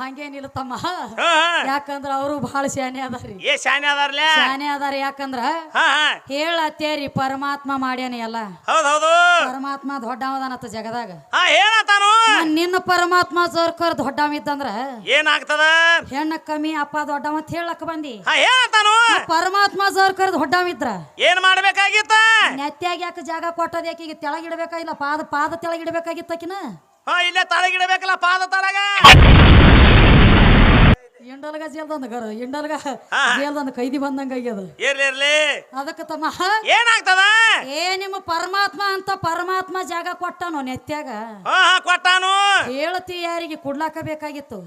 ಹಂಗೇನಿಲ್ಲ ತಮ್ಮ. ಯಾಕಂದ್ರ ಅವರು ಬಹಳ ಶಾನೆ ಅದಾರಿ ಏ ಶಾನೆ ಅದಾರ್ಲೆ? ಶಾನೆ ಅದಾರ ಯಾಕಂದ್ರ ಹೇಳತ್ತೇರಿ ಪರಮಾತ್ಮ ಮಾಡ್ಯಾನ ಎಲ್ಲ. ಹೌದೌದು ಹೌದು. ಪರಮಾತ್ಮ ದೊಡ್ಡವದಾನತ್ತ ಜಗದಾಗ. ಏನತಾನು ನಿನ್ನ ಪರಮಾತ್ಮ ಸರ್ಕಾರ ದೊಡ್ಡವ ಇದ್ದಂದ್ರ ಏನಾಗ್ತದ? ಹೆಣ್ಣ ಕಮ್ಮಿ ಅಪ್ಪ ದೊಡ್ಡವ ಅಂತ ಹೇಳಕ್ ಬಂದಿ. ಏನತಾನು ಪರಮಾತ್ಮ ಸರ್ಕಾರ ದೊಡ್ಡವ ಇದ್ರ ಏನ್ ಮಾಡ್ಬೇಕಾಗಿತ್ತ? ನೆತ್ಯಾಗ ಯಾಕೆ ಜಾಗ ಕೊಟ್ಟದ ಯಾಕೆ ತೆಳಗಿಡ್ಬೇಕಾಗಿಲ್ಲ? ಪಾದ ಪಾದ ತೆಳಗಿಡ್ಬೇಕಾಗಿತ್ತಕಿನ? ಹಾ ಇಲ್ಲೇ ತಳಗಿಡಬೇಕಲ್ಲ ಪಾದ ತಳಗ. ಇಂಡಲ್ಗ ಜೇಲ್ದಂದ ಗರ ಇಂಡಲ್ಗ. ಜೇಲ್ದಂದ ಕೈದಿ ಬಂದಂಗ ಆಗ್ಯದ. ಇರ್ಲಿ ಇರ್ಲಿ. ಅದಕ್ಕೆ ತಮ್ಮ ಏನಾಗ್ತದ? ಏ ನಿಮ್ಮ ಪರಮಾತ್ಮ ಅಂತ ಪರಮಾತ್ಮ ಜಾಗ ಕೊಟ್ಟನು ನೆತ್ಯಾಗ? ಕೊಟ್ಟಾನು. ಹೇಳ್ತಿ ಯಾರಿಗೆ ಕುಡ್ಲಾಕ ಬೇಕಾಗಿತ್ತು.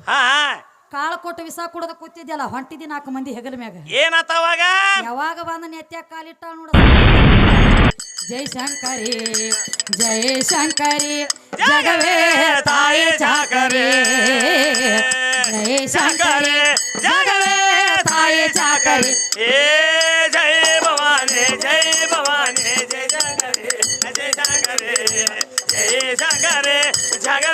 ಕಾಳ ಕೊಟ್ಟು ವಿಸ ಕುಡದ ಕೂತಿದ್ಯಲ್ಲ ಹೊಂಟಿದಿ ನಾಲ್ಕು ಮಂದಿ ಹೆಗಲ ಮ್ಯಾಗ. ಏನಾತವಾಗ ಯಾವಾಗ ಬಂದ ನೆತ್ಯಾಗ ಕಾಲಿಟ್ಟ ನೋಡ. ಜೈ ಶಂಕರಿ ಜೈ ಶಂಕರಿ ಜಗವೇ ತಾಯಿ ಚಾಕರಿ ಜೈ ಶಂಕರಿ ಜಗವೇ ತಾಯಿ ಚಾಕರಿ ಏ ಜೈ ಭವಾನಿ ಜೈ ಭವಾನಿ ಜೈ ಶಂಕರಿ ಜೈ ಶಂಕರಿ ಜೈ ಶಂಕರಿ ಜಗವೇ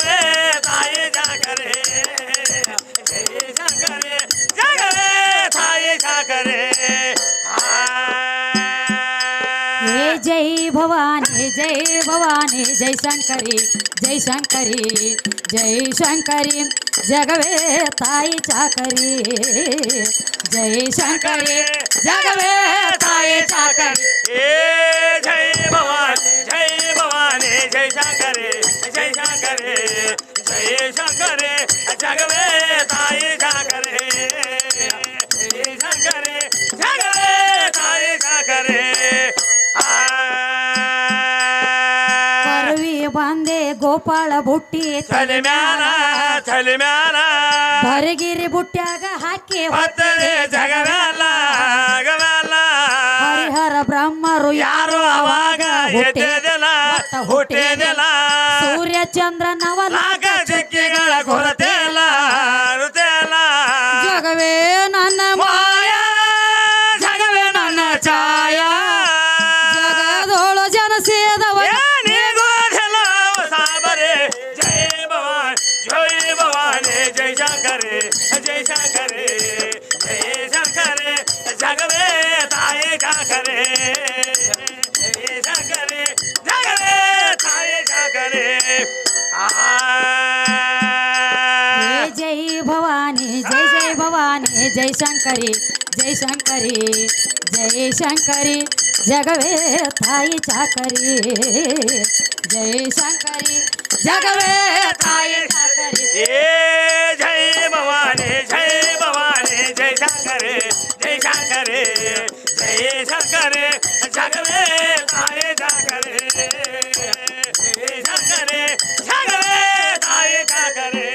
ಭವಾನಿ ಜೈ ಶಂಕರಿ ಜೈ ಶಂಕರಿ ಜೈ ಶಂಕರಿ ಜಗವೇ ತಾಯಿ ಚಾಕರಿ ಜೈ ಶಂಕರಿ ಜಗವೇ ತಾಯಿ ಚಾಕರಿ ಏ ಜೈ ಭವಾನಿ ಜೈ ಭವಾನಿ ಜೈ ಶಂಕರಿ ಜೈ ಶಂಕರಿ ಜೈ ಶಂಕರಿ ಜಗವೇ ತಾಯಿ ಶಂಕರಿ ಜೈ ಶಂಕರಿ ಜಗವೇ ತಾಯಿ ಗೋಪಾಳ ಬುಟ್ಟಿ ತಲೆ ಮ್ಯಾಲ ತಲೆ ಮ್ಯಾಲ. ಬರಗಿರಿ ಬುಟ್ಟ್ಯಾಗ ಹಾಕಿ ಹೊತ್ತದೆ ಜಗವೆಲ್ಲ ಜಗವೆಲ್ಲ. ಹರಿಹರ ಬ್ರಹ್ಮರು ಯಾರು ಅವಾಗ ಹುಟ್ಟಿದೆಲ್ಲ ಹುಟ್ಟಿದೆಲ್ಲ. ಸೂರ್ಯ ಚಂದ್ರ ನವಲ ನಾಗ ಚಿಕ್ಕಿಗಳ ಕೊರತೆ ಜಗವೇ ತಾಯಿ ಶಂಕರಿ ಜೈ ಶಂಕರಿ ಜಗವೇ ತಾಯಿ ಶಂಕರಿ ಹೇ ಜೈ ಭವಾನಿ ಜೈ ಜೈ ಭವಾನಿ ಜೈ ಶಂಕರಿ ಜೈ ಶಂಕರಿ ಜೈ ಶಂಕರಿ ಜಗವೇ ತಾಯಿ ಚಾಕರಿ ಜೈ ಶಂಕರಿ ಜಗವೇ ತಾಯಿ ಚಾಕರಿ ಏ ಜೈ ಭವಾನಿ ಜೈ ಭವಾನಿ ಜಯ ಜಗವೇ ತಾಯಿ ಶಂಕರಿ ಜೈ ಶಂಕರಿ ಜಗವೇ ತಾಯಿ ಶಂಕರಿ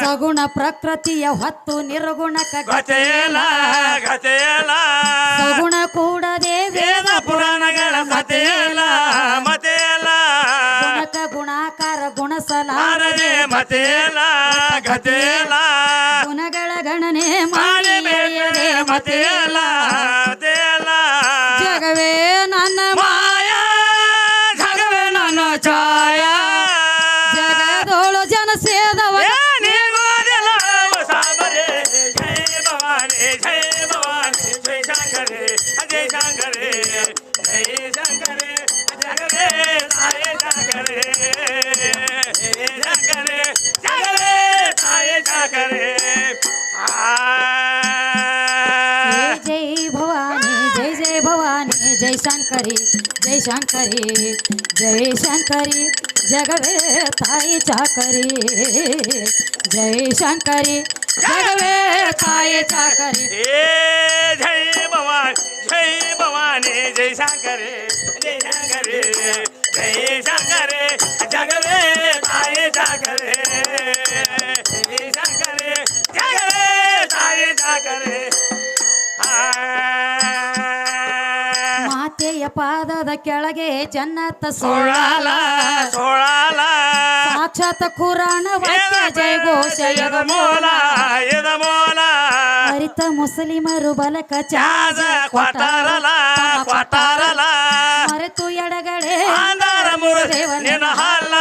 ಸಗುಣ ಪ್ರಕೃತಿಯ ಹೊತ್ತು ನಿರ್ಗುಣಕ ಕಥೆಯಲ್ಲ ಕಥೆಯಲ್ಲ ಸಗುಣ ಕೂಡದೆ ವೇದ ಪುರಾಣಗಳ ಮತೆಯಲ್ಲ ಮತೆಯಲ್ಲ ಗುಣಕ ಗುಣಾಕಾರ ಗುಣಸಲಾರದೆ ಮತೆಯಲ್ಲ ಗತೆಯಲ್ಲ ಮತೆಯಲ್ಲ ಮತೆಯಲ್ಲ ಜಗವೇ ನನ್ನ ಮಾಯ ಜಗವೇ ನನ್ನ ಛಾಯ. ಜಗದೋಳು ಜನ ಸೇದವ. ಏನಿಗೋದಿಲ್ಲ ಶಂಕರಿ, ಜೈ ಶಂಕರಿ ಜೈ ಶಂಕರಿ, ಜಗವೇ ತಾಯಿ ಚಾಕರಿ. ಜೈ ಶಂಕರಿ, ಜಗವೇ ತಾಯಿ ಚಾಕರಿ. ಜೈ ಭವಾನಿ ಜೈ ಭವಾನಿ, ಜೈ ಶಂಕರಿ ಜೈ ಶಂಕರಿ ಜೈ ಶಂಕರಿ, ಜಗವೇ ತಾಯಿ ಚಾಕರಿ. ಜೈ ಶಂಕರಿ, ಜಗವೇ ತಾಯಿ ಶಂಕರಿ ಮಾತೆಯ ಪಾದದ ಕೆಳಗೆ ಜನ್ನತ ಸೋಳಾಲ ಸೋಳಾಲ. ಸಾಕ್ಷಾತ್ ಕುರಾಣ ವಾಕ್ಯ ಜೈ ಘೋಷ ಎದ ಮೂಲ. ಎದ ಮೂಲ. ಹರಿತ ಮುಸ್ಲಿಮರು ಬಲಕ ಚಾಜ ಕ್ವಾಟಾರಲ ಕ್ವಾಟಾರಲ. ಮರೆತು ಎಡಗಡೆ ಆಂದಾರ ಮುರುದೇವ ನಿನ್ನ ಹಾಲ.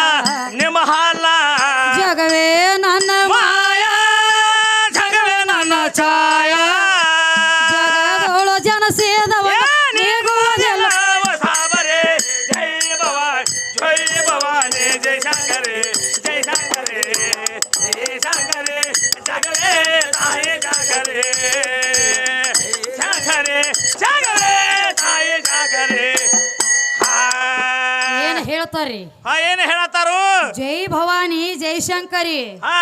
ಹೇಳ್ತಾರ್ರಿ. ಹಾ ಏನು ಹೇಳತ್ತಾರು? ಜೈ ಭವಾನಿ ಜೈ ಶಂಕರಿ. ಹಾ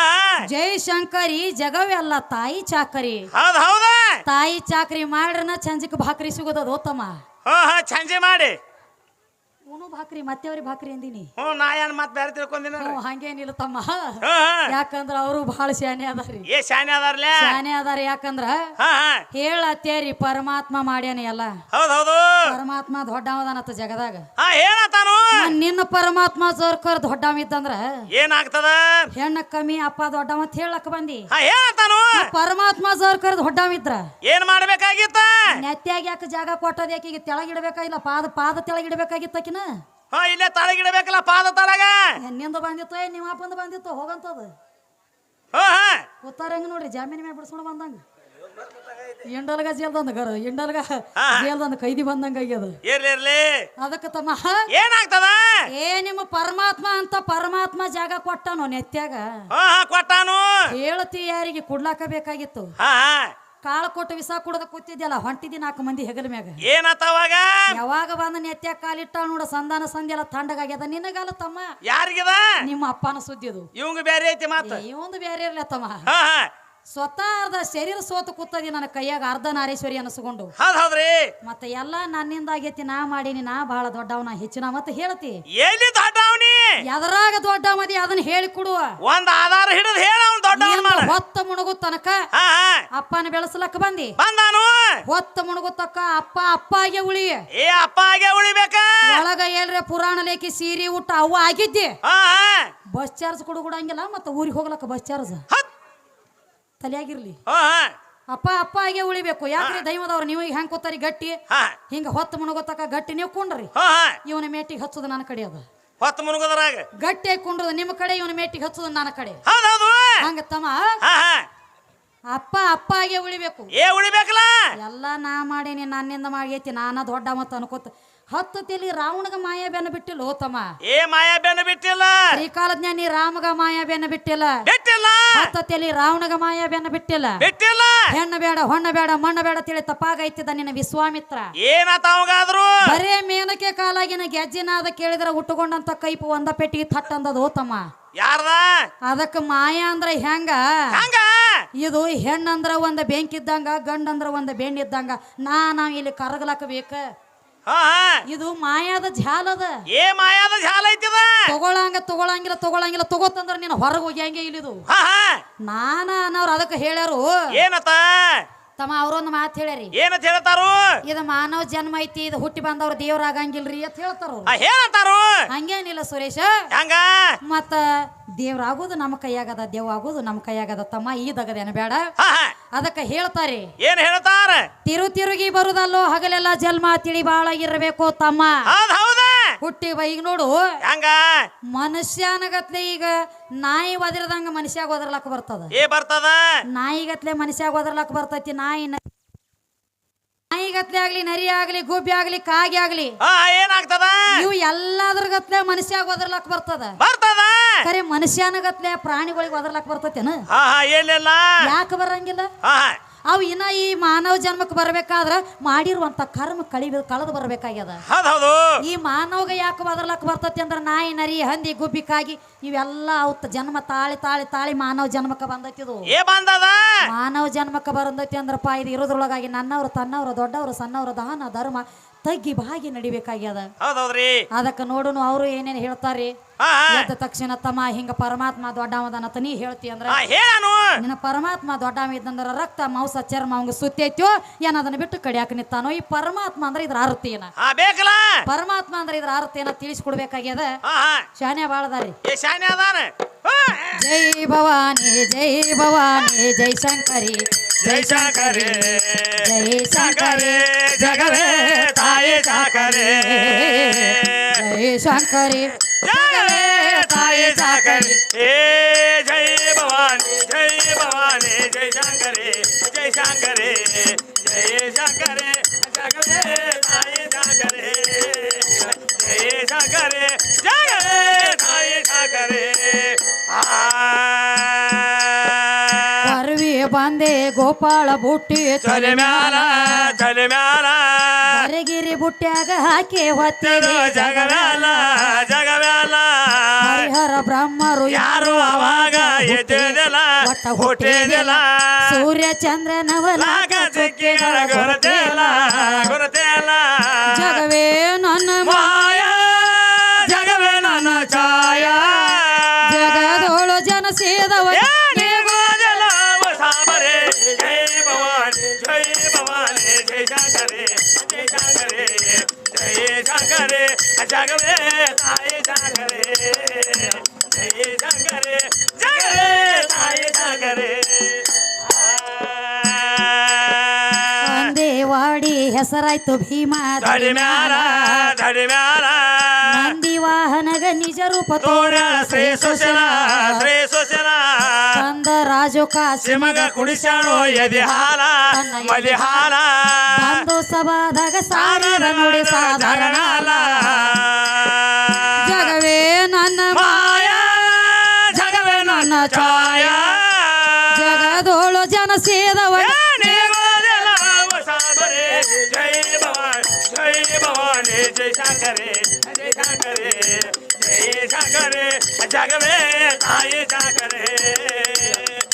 ಜೈ ಶಂಕರಿ ಜಗವೆಲ್ಲ ತಾಯಿ ಚಾಕರಿ. ಹೌದ್ ಹೌದಾ. ತಾಯಿ ಚಾಕರಿ ಮಾಡ್ರನ ಚಂಜಕ್ ಭಾಕ್ರಿ ಸಿಗೋದದು ತಮ್ಮ? ಹೋ ಹಾ ಚಂಜೆ ಮಾಡಿ. ಭಾಕ್ರಿ ಮತ್ತೆವ್ರಿ ಭಾಕ್ರಿ ಅಂದಿನಿ. ಹ್ಞೂ ನಾ ಏನ್ ಮತ್ತೆ ಬೇರೆ ತಿಳ್ಕೊಂಡಿನ ಹ್ಞೂ ಹಂಗೇನಿಲ್ಲ ತಮ್ಮ. ಯಾಕಂದ್ರ ಅವರು ಬಹಳ ಶಾನೆ ಅದಾರಿ. ಏ ಶಾನೆ ಅದಾರ್ಲೆ? ಶಾನೆ ಅದಾರ ಯಾಕಂದ್ರ ಹಾ ಹಾ. ಹೇಳತ್ತೇರಿ ಪರಮಾತ್ಮ ಮಾಡ್ಯಾನ ಎಲ್ಲ. ಹೌದ್ ಹೌದು. ಪರಮಾತ್ಮ ದೊಡ್ಡವದಾನತ್ತ ಜಗದಾಗ. ಹಾ ನಿನ್ನ ಪರಮಾತ್ಮ ಸರ್ಕಾರ ದೊಡ್ಡವ ಇದ್ದಂದ್ರ ಏನಾಗ್ತದ? ಹೆಣ್ಣ ಕಮ್ಮಿ ಅಪ್ಪ ದೊಡ್ಡವ ಅಂತ ಹೇಳಕ್ ಬಂದಿ. ಹಾ ಪರಮಾತ್ಮ ಸರ್ಕಾರ ದೊಡ್ಡವ ಇದ್ರ ಏನ್ ಮಾಡ್ಬೇಕಾಗಿತ್ತ? ನೆತ್ಯಾಗ ಯಾಕೆ ಜಾಗ ಕೊಟ್ಟದ ಯಾಕೆ ಈಗ ತೆಳಗಿಡ್ಬೇಕಾಗಿಲ್ಲ ಪಾದ ಪಾದ ತೆಳಗಿಡಬೇಕಾಗಿತ್ತಕಿನ ಹಾ ಇಲ್ಲೇ ತಳಗಿಡಬೇಕಲ್ಲ ಪಾದ ತಳಗ? ನಿಂದು ಬಂದಿತ್ತು ಏ ನಿಮ್ಮ ಅಪ್ಪಂದ ಬಂದಿತ್ತು ಹೋಗಂತದ. ಹಾ ಹಾ. ಕೂತಾರ ಹೆಂಗ ನೋಡ್ರಿ ಜಾಮೀನ್ ಮ್ಯಾಗ ಬಿಡಿಸ್ಕೊಂಡು ಬಂದಂಗ. ಎಂಡಲ್ಗ ಜೇಲ್ದಂದ ಗರ ಎಂಡಲ್ಗ. ಜೇಲ್ದಂದ ಕೈದಿ ಬಂದಂಗ ಆಗ್ಯದ. ಇರ್ಲಿ ಇರ್ಲಿ. ಅದಕ್ಕೆ ತಮ್ಮ ಏನಾಗ್ತದ? ಏ ನಿಮ್ಮ ಪರಮಾತ್ಮ ಅಂತ ಪರಮಾತ್ಮ ಜಾಗ ಕೊಟ್ಟನು ನೆತ್ಯಾಗ? ಕೊಟ್ಟಾನು. ಹೇಳ್ತಿ ಯಾರಿಗೆ ಕೊಡ್ಲಾಕ ಬೇಕಾಗಿತ್ತು. ಕಾಳು ಕೊಟ್ಟು ವಿಸ ಕುಡ್ದ ಕೂತಿದ್ಯಲ್ಲ ಹೊಂಟಿದಿ ನಾಲ್ಕು ಮಂದಿ ಹೆಗಲ ಮ್ಯಾಗ. ಏನತ್ತವಾಗ ಯಾವಾಗ ಬಂದ ನೆತ್ತ ಕಾಲಿಟ್ಟ ನೋಡ ಸಂಧಾನ ಸಂಧಿ ತಂಡಗಾಗ್ಯದ. ನಿನಗಲ್ಲ ನಿನಗಾಲ ತಮ್ಮ. ಯಾರಿಗದ? ನಿಮ್ಮ ಅಪ್ಪನ ಸುದ್ದಿದು. ಇವಂಗ ಬೇರೆ ಐತಿ ಮಾತು. ಇವಂದು ಬೇರೆ ಇರ್ಲ ತಮ್ಮ. ಸ್ವತಃ ಅರ್ಧ ಶರೀರ ಸೋತು ಕೂತದಿ ನನ್ನ ಕೈಯಾಗ ಅರ್ಧ ನಾರೇಶ್ವರಿ ಅನಸ್ಕೊಂಡು ಹೌದ್ ಹೌದ್ರಿ. ಮತ್ತೆ ಎಲ್ಲ ನನ್ನಿಂದ ಆಗೈತಿ ನಾ ಮಾಡೀನಿ ನಾ ಬಹಳ ದೊಡ್ಡವನ ಹೆಚ್ಚಿನ ಮತ್ತೆ ಹೇಳ್ತಿ. ಎಲ್ಲಿ ದೊಡ್ಡವನಿ? ಎದರಾಗ ದೊಡ್ಡ ಮದಿ ಅದನ್ನ ಹೇಳಿ ಕೊಡುವ ಒಂದ್ ಆಧಾರ ಹಿಡಿದು ಹೇಳ ಅವ್ನ್ ದೊಡ್ಡವನ್ ಮಾಡ. ಹೊತ್ತ ಮುಣಗು ತನಕ ಹಾ ಹಾ. ಅಪ್ಪನ ಬೆಳೆಸಲಕ್ಕ ಬಂದಿ. ಬಂದಾನು? ಹೊತ್ತ ಮುಣಗು ತಕ್ಕ ಅಪ್ಪ ಅಪ್ಪ ಆಗಿ ಉಳಿ. ಏ ಅಪ್ಪ ಆಗೇ ಉಳಿಬೇಕ? ಒಳಗ ಹೇಳ್ರೆ ಪುರಾಣ ಲೇಖಿ ಸೀರೆ ಊಟ ಅವು ಆಗಿದ್ದಿ. ಹಾ ಹಾ. ಬಸ್ ಚಾರ್ಜ್ ಕೊಡುಗುಡಂಗಿಲ್ಲ ಮತ್ತೆ ಊರಿಗೆ ಹೋಗ್ಲಕ್ಕ ಬಸ್ ಚಾರ್ಜ್. ಹತ್. ತಲೆಯಾಗಿರ್ಲಿ. ಅಪ್ಪ ಅಪ್ಪ ಆಗೇ ಉಳಿಬೇಕು. ಯಾಕ್ರಿ ದೈವದವ್ರು ನೀವು ಈಗ ಹೆಂಗ್ ಕೂತಾರಿ ಗಟ್ಟಿ? ಹಿಂಗ ಹೊತ್ತು ಮುಣಗೋತಕ ಗಟ್ಟಿ ನೀವು ಕುಂಡ್ರಿ. ಇವನ ಮೇಟಿಗೆ ಹಚ್ಚೋದು ನನ್ನ ಕಡೆ ಅದ. ಹೊತ್ತು ಮುಣಗೋದ್ರಾಗ? ಗಟ್ಟಿ ಕುಂಡ್ರದ ನಿಮ್ಮ ಕಡೆ ಇವನ ಮೇಟಿಗೆ ಹಚ್ಚೋದು ನನ್ನ ಕಡೆ. ಹಂಗ ತಮ್ಮ. ಅಪ್ಪ ಅಪ್ಪ ಆಗಿ ಉಳಿಬೇಕು. ಏ ಉಳಿಬೇಕಲ್ಲ? ಎಲ್ಲ ನಾ ಮಾಡೇನಿ ನನ್ನಿಂದ ಮಾಡೈತಿ ನಾನ ದೊಡ್ಡ ಮತ್ತ ಅನ್ಕೋತ. ಹತ್ತು ತಿಳಿ ರಾವಣಗ ಮಾಯಾ ಬೆನ್ನ ಬಿಟ್ಟಿಲ್ಲ ಓ ತಮ್ಮ. ಏ ಮಾಯಾ ಬೆನ್ನ ಬಿಟ್ಟಿಲ್ಲ ನೀ ರಾಮಗ ಮಾಯಾ ಬೆನ್ನ ಬಿಟ್ಟಿಲ್ಲ ತೆಲಿ ರಾವಣಗ ಮಾಯ ಬೆನ್ನ ಬಿಟ್ಟಿಲ್ಲ. ಬಿಟ್ಟಿಲ್ಲ. ಹೆಣ್ಣ ಬೇಡ ಹೊಣ್ಣ ಬೇಡ ಮಣ್ಣ ಬೇಡ ತಿಳಿ ತಪ್ಪಾಗೈತಿದ್ದ ನಿನ್ನ ವಿಶ್ವಾಮಿತ್ರ. ಏನಾತ ಅವಂಗಾದ್ರು? ಬರೇ ಮೇನಕೆ ಕಾಲಾಗಿನ ಗೆಜ್ಜಿನಾದ ಕೇಳಿದ್ರೆ ಉಟ್ಟುಕೊಂಡಂತ ಕೈಪು ಒಂದ ಪೆಟ್ಟಿಗೆ ಓ ತಮ್ಮ ಯಾರ್ದ? ಅದಕ್ಕ ಮಾಯ ಅಂದ್ರ ಹೆಂಗ? ಹಂಗ? ಇದು ಹೆಣ್ಣಂದ್ರ ಒಂದ್ ಬೆಂಕಿ ಇದ್ದಂಗ ಗಂಡಂದ್ರ ಒಂದ್ ಬೆಣ್ಣೆ ಇದ್ದಂಗ ನಾ ನಾವ್ ಇಲ್ಲಿ ಕರಗಲಕ್ಕ ಬೇಕ. ಇದು ಮಾಯಾದ ಝಾಲದ ಏ ಮಾಯಾದ ಜಾಲ ಐತಿದ? ತಗೊಳಂಗ ತಗೊಳಂಗಿಲ್ಲ ತಗೊಳಂಗಿಲ್ಲ ತಗೋತಂದ್ರ ನೀನು ಹೊರಗೆ ಹೋಗಿ ಇಲ್ಲಿದು. ನಾನ ಅನ್ನೋರು ಅದಕ್ಕೆ ಹೇಳ್ಯಾರು. ಏನತ್ತ? ತಮ್ಮ ಅವ್ರೊಂದು ಮಾತು ಹೇಳ್ಯಾರಿ. ಏನಂತ ಹೇಳ್ತಾರು? ಇದು ಮಾನವ ಜನ್ಮ ಐತಿ ಇದು ಹುಟ್ಟಿ ಬಂದವ್ರ ದೇವ್ರ ಆಗಂಗಿಲ್ರಿ ಅಂತ ಹೇಳ್ತಾರ ಅವ್ರು. ಹಂಗೇನಿಲ್ಲ ಸುರೇಶ. ಹಂಗ? ಮತ್ತ ದೇವ್ರಾಗೋದು ನಮ್ಮ ಕೈಯಾಗದ ದೇವ್ ಆಗೋದು ನಮ್ಮ ಕೈಯಾಗದ ತಮ್ಮ ಈ ದಗದೇನು ಬೇಡ. ಹಾ ಹಾ. ಅದಕ್ಕೆ ಹೇಳ್ತಾರೆ. ಏನ್ ಹೇಳ್ತಾರ? ತಿರು ತಿರುಗಿ ಬರುದಲ್ಲೋ ಹಗಲೆಲ್ಲ ಜನ್ಮ ತಿಳಿ ಬಾಳ ಇರಬೇಕು ತಮ್ಮ. ಹೌದ್ ಹೌದ. ಹುಟ್ಟಿ ಬ ಈಗ ನೋಡು. ಹಂಗ? ಮನುಷ್ಯನಗತ್ಲೆ ಈಗ ನಾಯಿ ಒದರ್ದಂಗ ಮನುಷ್ಯಾಗ ಒದರ್ಲಕ್ ಬರ್ತದ. ಏ ಬರ್ತದ? ನಾಯಿಗತ್ಲೆ ಮನುಷ್ಯಾಗ ಒದರ್ಲಕ್ ಬರ್ತೈತಿ ನಾಯಿ ನಾಯಿಗತ್ಲೆ ಆಗ್ಲಿ ನರಿ ಆಗ್ಲಿ ಗುಬ್ಬಿ ಆಗ್ಲಿ ಕಾಗಿ ಆಗ್ಲಿ ಏನಾಗ್ತದ? ಇವು ಎಲ್ಲಾದ್ರಗತ್ಲೆ ಮನುಷ್ಯಾಗ ಒದರ್ಲಕ್ ಬರ್ತದ. ಬರ್ತದ? ಖರೆ ಮನುಷ್ಯನಗತ್ಲೆ ಪ್ರಾಣಿಗಳಿಗೆ ಒದರ್ಲಕ್ ಬರ್ತೈತೇನ? ಏನಿಲ್ಲ. ಯಾಕೆ ಬರಂಗಿಲ್ಲ? ಅವು ಇನ್ನ ಈ ಮಾನವ ಜನ್ಮಕ್ಕೆ ಬರ್ಬೇಕಾದ್ರ ಮಾಡಿರುವಂತ ಕರ್ಮ ಕಳಿ ಕಳೆದು ಬರ್ಬೇಕಾಗ್ಯದ. ಹೌದು ಈ ಮಾನವಗ ಯಾಕೆ ಬದಲಕ್ ಬರ್ತತಿ ಅಂದ್ರೆ ನಾಯಿ ನರಿ ಹಂದಿ ಗುಬ್ಬಿಕಾಗಿ ಇವೆಲ್ಲ ಅವತ್ತ ಜನ್ಮ ತಾಳಿ ತಾಳಿ ತಾಳಿ ಮಾನವ ಜನ್ಮಕ್ಕೆ ಬಂದೈತಿ ಇದು. ಏ ಬಂದದ ಮಾನವ ಜನ್ಮಕ್ಕೆ ಬಂದೈತಿ ಅಂದ್ರಪ್ಪ ಇದು ಇರೋದ್ರೊಳಗಾಗಿ ನನ್ನವ್ರು ತನ್ನವ್ರು ದೊಡ್ಡವರು ಸಣ್ಣವ್ರು ದಾನ ಧರ್ಮ ತಗ್ಗಿ ಬಾಗಿ ನಡಿಬೇಕಾಗ್ಯದ. ಹೌದೌದ್ರಿ. ಅದಕ್ಕೆ ನೋಡುನು ಅವರು ಏನೇನ್ ಹೇಳ್ತಾರೆ ಹಾ ಹಾ. ಎದ್ದ ತಕ್ಷಣ ತಮ್ಮ ಹಿಂಗ ಪರಮಾತ್ಮ ದೊಡ್ಡವದನತ ನೀ ಹೇಳ್ತಿ ಅಂದ್ರ ಹೇಳಾನು. ನಿನ್ನ ಪರಮಾತ್ಮ ದೊಡ್ಡವ ಇದ್ದಂದ್ರ ರಕ್ತ ಮಾಂಸ ಚರ್ಮ ಅವಂಗ ಸುತ್ತೈತ್ಯೋ ಏನ ಅದನ್ನ ಬಿಟ್ಟು ಕಡಿಯಾಕ ನಿಂತಾನೋ? ಈ ಪರಮಾತ್ಮ ಅಂದ್ರೆ ಇದ್ರ ಅರ್ಥ ಏನ? ಹಾ ಬೇಕಲ್ಲ. ಪರಮಾತ್ಮ ಅಂದ್ರೆ ಇದ್ರ ಅರ್ಥ ಏನ ತಿಳಿಸ್ಕೊಡ್ಬೇಕಾಗ್ಯದ? ಹಾ ಹಾ. ಶಾನೆ ಬಾಳದಾರಿ ಏ ಶಾನೆ ಅದಾನ. ಜೈ ಭವಾನಿ ಜೈ ಭವಾನಿ ಜೈ ಶಂಕರಿ. ಜೈ ಶಂಕರೇ ಜೈ ಶಂಕರಿ ಜಗವೇ ತಾಯಿ ಶಾಕರೇ ಜೈ ಶಂಕರಿ ಜಗವೇ ತಾಯಿ ತಾಯಿ ಸಾಕರೆ ಏ ಜೈ ಭವಾನಿ ಜೈ ಭವಾನಿ ಜೈ ಶಂಕರೆ ಜೈ ಶಂಕರೆ ಜೈ ಗೋಪಾಳ ಬುಟ್ಟಿ ತಲೆ ಮ್ಯಾಲ ತಲೆ ಮ್ಯಾಲ. ಅರಗಿರಿ ಬುಟ್ಟ್ಯಾಗ ಹಾಕಿ ಹೊತ್ತಿರಿ ಜಗವ್ಯಾಲ ಜಗವ್ಯಾಲ ಹರಿಹರ ಬ್ರಹ್ಮರು ಯಾರು ಅವಾಗ ಎದ್ದಿದಿಲ್ಲ ಹುಟ್ಟಿದಿಲ್ಲ. ಸೂರ್ಯ ಚಂದ್ರನವಲ ಲಾಗ ಸಿಕ್ಕಿಗಳ ಜಗವೇ ನನ್ನ ಮಾಯ ಜಗವೇ ನನ್ನ ಛಾಯ. ಶಂಕರೆ ಜೈ ಶಂಕರೆ ಜೈ ಶಂಕರೆ ಜಗವೇ ತಾಯಿ ಶಂಕರೆ ಜೈ ಶಂಕರೆ ಜಗವೇ ತಾಯಿ ದೇವಾಡಿ ಹೆಸರಾಯ್ತು ಭೀಮಾ ಮ್ಯಾಲ ಮ್ಯಾಲ ನಂದಿ ವಾಹನಗ ನಿಜ ರೂಪ ತೋರ ತೋರ ಶ್ರೀ ಸುಶಲ. ಶ್ರೀ ಸುಶಲ. ಕಂದ ಸಿಮಗ ಕುಡಿಸಾಣೋ ಎದಿ ಹಾಲ ಮದಿ ಹಾಲ ಬಂದು ಸಭಾದಾಗ ಸಾರಿದ ನುಡಿ ಸಾಧಾರಣ ಜಗವೇ ನನ್ನ ಮಾಯ ಜಗವೇ ನನ್ನ ಛಾಯ. ಜಗದೋಳು ಜನ ಸೇದವ ಜೈ ಭವಾನಿ ಜೈ ಭವಾನಿ ಜೈ ಶಂಕರೆ ಜೈ ಶಂಕರೆ ಜೈ ಶಂಕರೆ. ಜಗವೇ ತಾಯಿ ಶಂಕರೆ.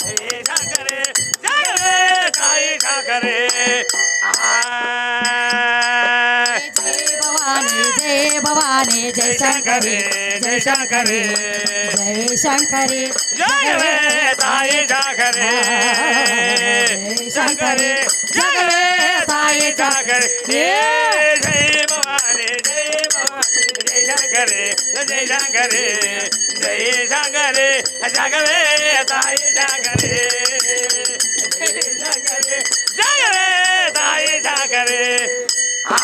ಜೈ ಶಂಕರೆ ಜಗವೇ ತಾಯಿ ಶಂಕರೆ ಜೈ ಭವಾನಿ ಜೈ ಭವಾನಿ ಜೈ ಶಂಕರಿ ಜೈ ಶಂಕರೆ ಜೈ ಶಂಕರಿ ಜಗವೇ ತಾಯಿ ಶಂಕರೆ ಶಂಕರೆ ಶಂಕರೆ ಜೈ ಶಂಕರೆ ಜೈ ಶಂಕರೆ ತಾಯಿ ಶಂಕರೆ ಜೈ ಶಂಕರೆ ಜಗವೇ ತಾಯಿ ಶಂಕರೆ ಆ